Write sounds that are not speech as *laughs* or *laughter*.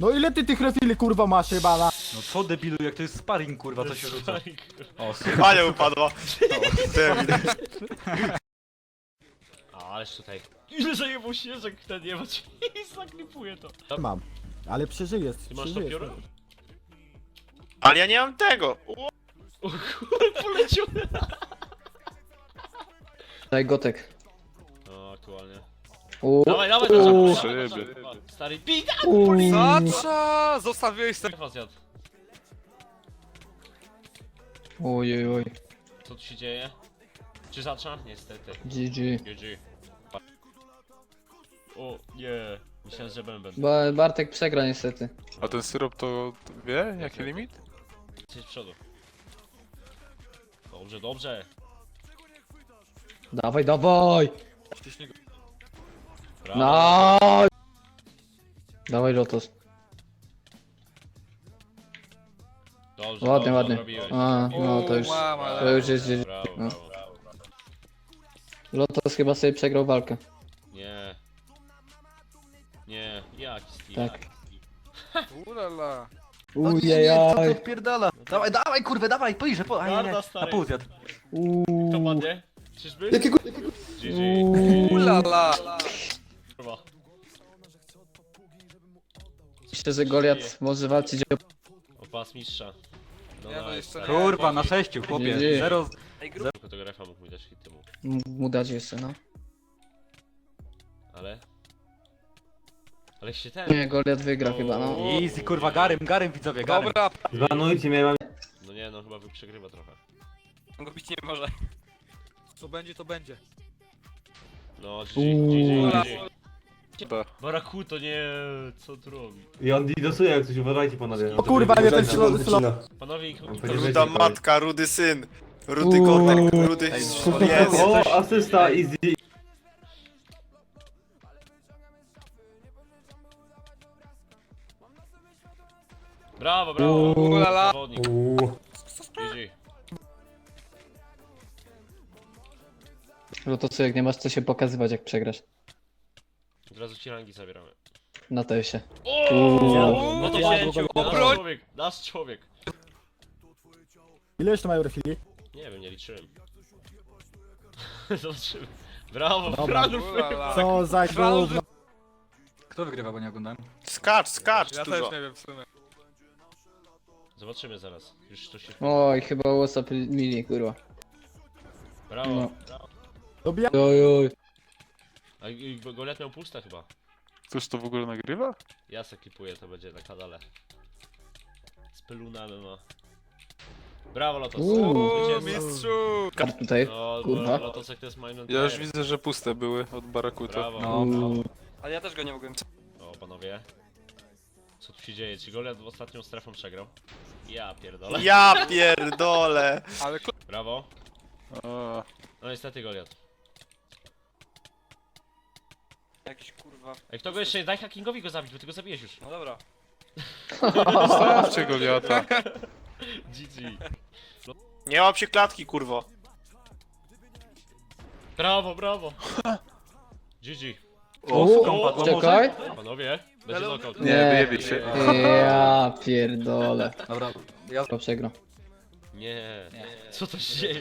No ile ty tych refili kurwa masz chyba na... No co debilu, jak to jest sparring kurwa, to się rzuca. O, *laughs* super. Bania upadła. *laughs* A, ależ tutaj. Ile zajebał śnieżek ten nie ma i zaklipuje to. Mam. Ale przeżyjesz, Ty masz to przeżyjesz. pióro? Ale ja nie mam tego. O, O kurde, poleciał. Daj gotek. No, aktualnie. Uuu. Dawaj, dawaj, Uuu. dawaj, dawaj, dawaj. Stary, pita! Uuu. Zacza! Zostawiłeś sobie... Zjadł. Oj, oj, oj. Co tu się dzieje? Czy zacza? Niestety. GG. GG. O, nie. Myślałem, że bęben. Ba Bartek przegra niestety. A ten syrop to wie jaki limit? Jesteś z przodu. Dobrze, dobrze. Dawaj, dawaj! Brawo. No! Dawaj Lotos. Dobrze, Ładnie, dobrze ładnie. zrobiłeś. A, no to już. mama, To już jest. Brawo, No. brawo, brawo. Lotos chyba sobie przegrał walkę. Nie. Nie, jaki Steve? Tak. Ulala. Nie, co ty Ujejaj. odpierdala? Dawaj, dawaj kurwę, dawaj, pójrze, po... A nie, nie, Garda, na stary. pół zjadł. To Uuu. ładnie? Czyżby? Jakiego... GG. Ulala. Kurwa. Myślę, że Goliat może walczyć o... O pas mistrza. No, Nie, no nice, jeszcze nie. Kurwa, na sześciu, Nie, chłopie. nie. Zero... Tylko tego refa mógł mi dać hity mu. mu dać jeszcze, no. Ale? Ale się ten... Nie, Goliat wygra chyba, no. Easy, kurwa, garym, garym widzowie, garym. Dobra. No nie no, chyba wy przegrywa trochę. go bić nie może. Co będzie, to będzie. No, GG, Uuu. GG, GG. Dobra. Baraku to nie... co tu robi? I on didosuje jak coś, uważajcie panowie. O kurwa, nie ten slo... Panowie, ich... Ruda matka, rudy syn. Rudy kotek, rudy jest. O, asysta, easy. Brawo, brawo! Ulala. Zawodnik. GG. Lotos, jak nie masz co się pokazywać, jak przegrasz. Od razu ci rangi zabieramy. Na to się. O! No to Ja wzięciu! długo- Nasz człowiek, nasz człowiek. Ile jeszcze mają refili? Nie wiem, nie liczyłem. *laughs* Zobaczymy. Brawo, Dobra. Franów! Ulala. Co za gówno. Kto wygrywa, bo nie oglądałem? Skacz, skacz Ja dużo. też nie wiem w sumie. Zobaczymy zaraz. Już to się... Oj, chyba Whatsapp mili, kurwa. Brawo. No. Dobija... Oj, oj. A i- i Goliat miał puste chyba. Ktoś to w ogóle nagrywa? Ja se klipuję, to będzie na kanale. Z pelunami ma. Brawo Lotos. Uuu. Zwycięzca. mistrzu! Tutaj, No, kurwa. Lotosek to jest minor Ja już widzę, że puste były od Barakuta. Brawo. No. Uuu. Ale ja też go nie mogłem. O, panowie. Co tu się dzieje? Czy Goliat w ostatnią strefą przegrał? Ja pierdolę. Ja pierdolę. Ale Brawo. A, No niestety Goliat. Jakiś kurwa. Ej, kto go jeszcze... Daj hackingowi go zabić, bo ty go zabiłeś już. No dobra. Zostawcie Goliata. GG. *laughs* Nie łap się klatki, kurwo. Brawo, brawo. *laughs* GG. O, O, czekaj. Panowie, będzie knockout. Nie, wyjebie się. Ja pierdolę. Dobra, ja... Chyba przegrał. Nie. Co to się dzieje?